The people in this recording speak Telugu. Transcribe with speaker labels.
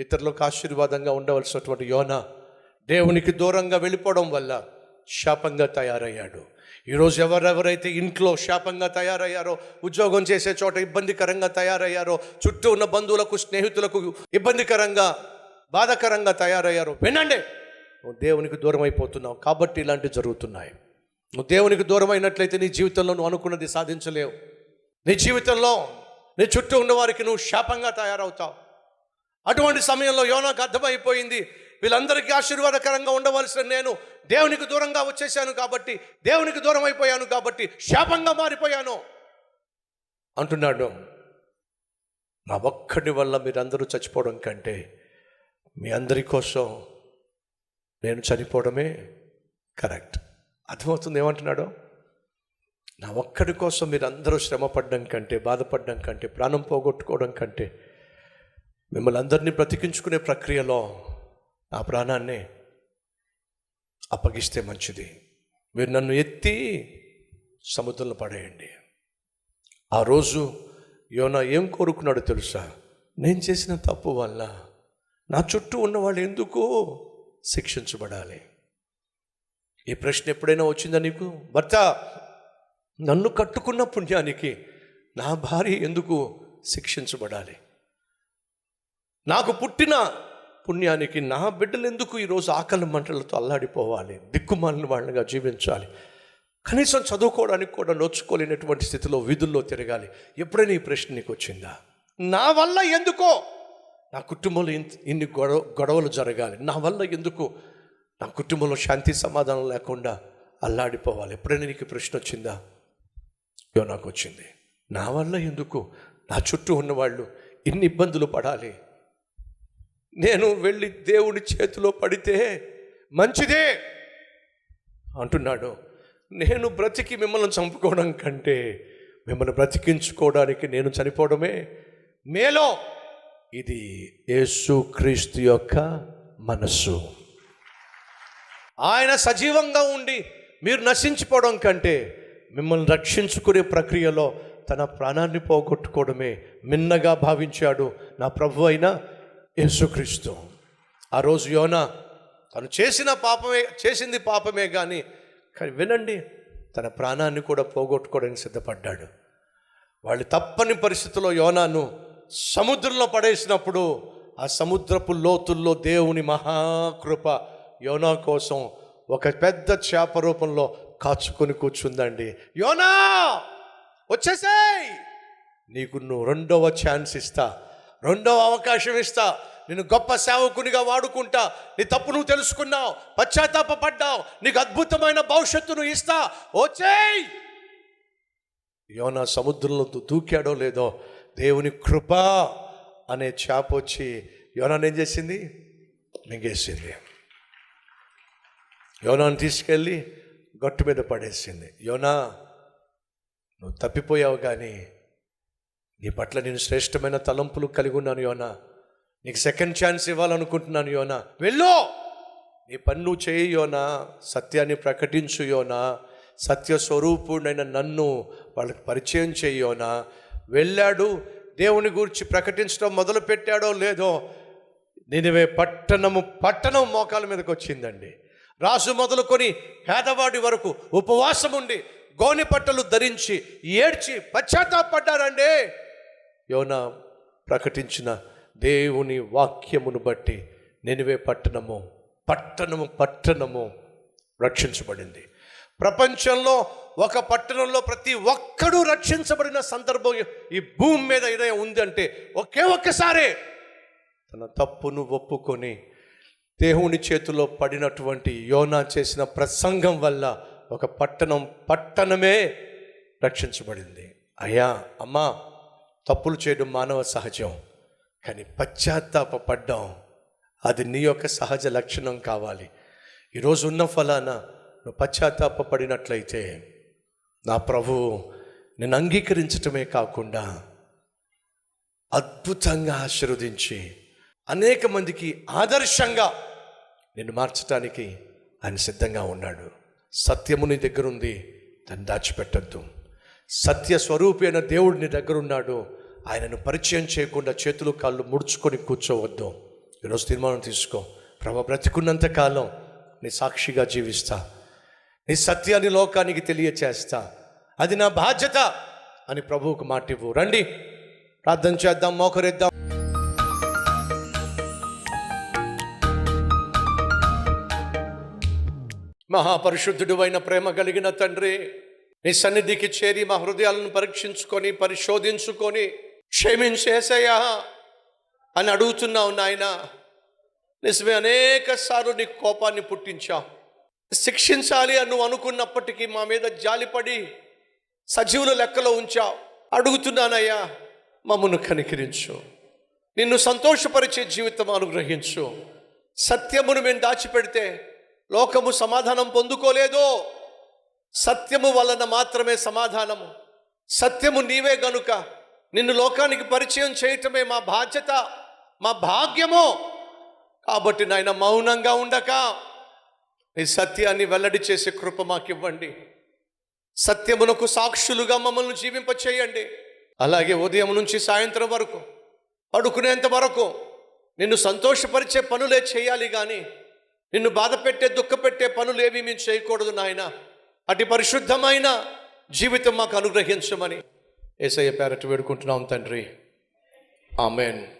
Speaker 1: ఇతరులకు ఆశీర్వాదంగా ఉండవలసినటువంటి యోన దేవునికి దూరంగా వెళ్ళిపోవడం వల్ల శాపంగా తయారయ్యాడు. ఈరోజు ఎవరెవరైతే ఇంట్లో శాపంగా తయారయ్యారో ఉద్యోగం చేసే చోట ఇబ్బందికరంగా తయారయ్యారో చుట్టూ ఉన్న బంధువులకు స్నేహితులకు ఇబ్బందికరంగా బాధకరంగా తయారయ్యారో వినండి. నువ్వు దేవునికి దూరం అయిపోతున్నావు కాబట్టి ఇలాంటివి జరుగుతున్నాయి. నువ్వు దేవునికి దూరం అయినట్లయితే నీ జీవితంలో నువ్వు అనుకున్నది సాధించలేవు. నీ జీవితంలో నీ చుట్టూ ఉన్న వారికి నువ్వు శాపంగా తయారవుతావు. అటువంటి సమయంలో యోనాకు అర్థమైపోయింది. వీళ్ళందరికీ ఆశీర్వాదకరంగా ఉండవలసిన నేను దేవునికి దూరంగా వచ్చేసాను కాబట్టి దేవునికి దూరం అయిపోయాను కాబట్టి శాపంగా మారిపోయాను. అంటున్నాడు నా ఒక్కడి వల్ల మీరందరూ చచ్చిపోవడం కంటే మీ అందరి కోసం నేను చనిపోవడమే కరెక్ట్. అర్థమవుతుంది ఏమంటున్నాడు? నా ఒక్కడి కోసం మీరందరూ శ్రమపడడం కంటే బాధపడడం కంటే ప్రాణం పోగొట్టుకోవడం కంటే మిమ్మల్ని అందరినీ బ్రతికించుకునే ప్రక్రియలో నా ప్రాణాన్ని అప్పగిస్తే మంచిది. మీరు నన్ను ఎత్తి సముద్రంలో పడేయండి. ఆ రోజు యోనా ఏం కోరుకున్నాడో తెలుసా? నేను చేసిన తప్పు వల్ల నా చుట్టూ ఉన్న వాళ్ళు ఎందుకు శిక్షించబడాలి? ఈ ప్రశ్న ఎప్పుడైనా వచ్చిందా నీకు? భర్త నన్ను కట్టుకున్న పుణ్యానికి నా భార్య ఎందుకు శిక్షించబడాలి? నాకు పుట్టిన పుణ్యానికి నా బిడ్డలు ఎందుకు ఈరోజు ఆకలి మంటలతో అల్లాడిపోవాలి? దిక్కుమాలిన వాళ్ళగా జీవించాలి. కనీసం చదువుకోవడానికి కూడా నోచుకోలేనటువంటి స్థితిలో విధుల్లో తిరగాలి. ఎప్పుడైనా ఈ ప్రశ్న నీకు వచ్చిందా? నా వల్ల ఎందుకో? నా కుటుంబంలో ఇన్ని గొడవ గొడవలు జరగాలి. నా వల్ల ఎందుకు? నా కుటుంబంలో శాంతి సమాధానం లేకుండా అల్లాడిపోవాలి. ఎప్పుడైనా నీకు ప్రశ్న వచ్చిందా? యో నాకు వచ్చింది. నా వల్ల ఎందుకు? నా చుట్టూ ఉన్నవాళ్ళు ఇన్ని ఇబ్బందులు పడాలి. నేను వెళ్ళి దేవుడి చేతిలో పడితే మంచిదే అంటున్నాడు. నేను బ్రతికి మిమ్మల్ని చంపుకోవడం కంటే మిమ్మల్ని బ్రతికించుకోవడానికి నేను చనిపోవడమే మేలో. ఇది యేసుక్రీస్తు యొక్క మనస్సు. ఆయన సజీవంగా ఉండి మీరు నశించిపోవడం కంటే మిమ్మల్ని రక్షించుకునే ప్రక్రియలో తన ప్రాణాన్ని పోగొట్టుకోవడమే మిన్నగా భావించాడు నా ప్రభు అయినా యేసుక్రీస్తు. ఆ రోజు యోన తను చేసిన పాపమే చేసింది పాపమే కానీ కానీ వినండి తన ప్రాణాన్ని కూడా పోగొట్టుకోవడానికి సిద్ధపడ్డాడు. వాళ్ళు తప్పని పరిస్థితుల్లో యోనాను సముద్రంలో పడేసినప్పుడు ఆ సముద్రపు లోతుల్లో దేవుని మహాకృప యోనా కోసం ఒక పెద్ద చేప రూపంలో కాచుకొని కూర్చుందండి. యోనా వచ్చేసేయ్! నీకు నువ్వు రెండవ ఛాన్స్ ఇస్తా. రెండవ అవకాశం ఇస్తా. నేను గొప్ప సేవకునిగా వాడుకుంటా. నీ తప్పు నువ్వు తెలుసుకున్నావు. పశ్చాత్తాపడ్డావు నీకు అద్భుతమైన భవిష్యత్తును ఇస్తా. ఓచేయ్ యోనా సముద్రంలో దూకాడో లేదో దేవుని కృప అనే చేప వచ్చి యోనాన్ని ఏం చేసింది? మింగేసింది. యోనాను తీసుకెళ్ళి గట్టు మీద పడేసింది. యోనా నువ్వు తప్పిపోయావు కానీ నీ పట్ల నేను శ్రేష్టమైన తలంపులు కలిగి ఉన్నాను యోనా. నీకు సెకండ్ ఛాన్స్ ఇవ్వాలనుకుంటున్నాను యోనా. వెళ్ళు! నీ పని నువ్వు చేయి యోనా. సత్యాన్ని ప్రకటించు యోనా. సత్య స్వరూపుడైన నన్ను వాళ్ళకి పరిచయం చేయోనా వెళ్ళాడు. దేవుని గురించి ప్రకటించడం మొదలు పెట్టాడో లేదో నినివే పట్టణము పట్టణం మోకాల మీదకి వచ్చిందండి. రాజు మొదలుకొని పేదవాడి వరకు ఉపవాసం ఉండి గోని పట్టలు ధరించి ఏడ్చి పశ్చాత్తాపడ్డారండి. యోన ప్రకటించిన దేవుని వాక్యమును బట్టి నినివే పట్టణము పట్టణము పట్టణము రక్షించబడింది. ప్రపంచంలో ఒక పట్టణంలో ప్రతి ఒక్కడూ రక్షించబడిన సందర్భం ఈ భూమి మీద ఏదైనా ఉందంటే ఒకే ఒక్కసారే తన తప్పును ఒప్పుకొని దేవుని చేతిలో పడినటువంటి యోనా చేసిన ప్రసంగం వల్ల ఒక పట్టణం పట్టణమే రక్షించబడింది. అయ్యా అమ్మా తప్పులు చేయడం మానవ సహజం. కానీ పశ్చాత్తాపడ్డం అది నీ యొక్క సహజ లక్షణం కావాలి. ఈరోజు ఉన్న ఫలాన నువ్వు పశ్చాత్తాపడినట్లయితే నా ప్రభు నేను అంగీకరించటమే కాకుండా అద్భుతంగా ఆశీర్వదించి అనేక మందికి ఆదర్శంగా నిన్ను మార్చడానికి ఆయన సిద్ధంగా ఉన్నాడు. సత్యము నీ దగ్గరుంది దాన్ని దాచిపెట్టద్దు. సత్య స్వరూపైన దేవుడు నీ దగ్గరున్నాడు ఆయనను పరిచయం చేయకుండా చేతులు కాళ్ళు ముడుచుకొని కూర్చోవద్దు. ఈరోజు తీర్మానం తీసుకో. ప్రభు బ్రతికున్నంత కాలం నీ సాక్షిగా జీవిస్తా. నీ సత్యాన్ని లోకానికి తెలియచేస్తా. అది నా బాధ్యత అని ప్రభువుకు మాట ఇవ్వు రండి ప్రార్థన చేద్దాం మోకరిద్దాం. మహాపరిశుద్ధుడు అయిన ప్రేమ కలిగిన తండ్రి నీ సన్నిధికి చేరి మా హృదయాలను పరీక్షించుకొని పరిశోధించుకొని క్షమించేసయ్యా అని అడుగుతున్నావు నాయన. నిజమే అనేక సార్లు నీ కోపాన్ని పుట్టించావు శిక్షించాలి అని నువ్వు అనుకున్నప్పటికీ మా మీద జాలిపడి సజీవుల లెక్కలో ఉంచావు. అడుగుతున్నానయ్యా మమ్మను కనికరించు. నిన్ను సంతోషపరిచే జీవితం అనుగ్రహించు. సత్యమును మేము దాచిపెడితే లోకము సమాధానం పొందుకోలేదు. సత్యము వలన మాత్రమే సమాధానము. సత్యము నీవే గనుక నిన్ను లోకానికి పరిచయం చేయటమే మా బాధ్యత మా భాగ్యము. కాబట్టి నాయన మౌనంగా ఉండక. నీ సత్యాన్ని వెల్లడి చేసే కృప మాకివ్వండి. సత్యమునకు సాక్షులుగా మమ్మల్ని జీవింప చేయండి అలాగే ఉదయం నుంచి సాయంత్రం వరకు పడుకునేంత వరకు నిన్ను సంతోషపరిచే పనులే చేయాలి కానీ నిన్ను బాధ పెట్టే దుఃఖ పెట్టే పనులు ఏవి మేము చేయకూడదు నాయన. అటు పరిశుద్ధమైన జీవితం మాకు అనుగ్రహించమని ఏసయ్య పేరట వేడుకుంటున్నాం తండ్రి. ఆమెన్.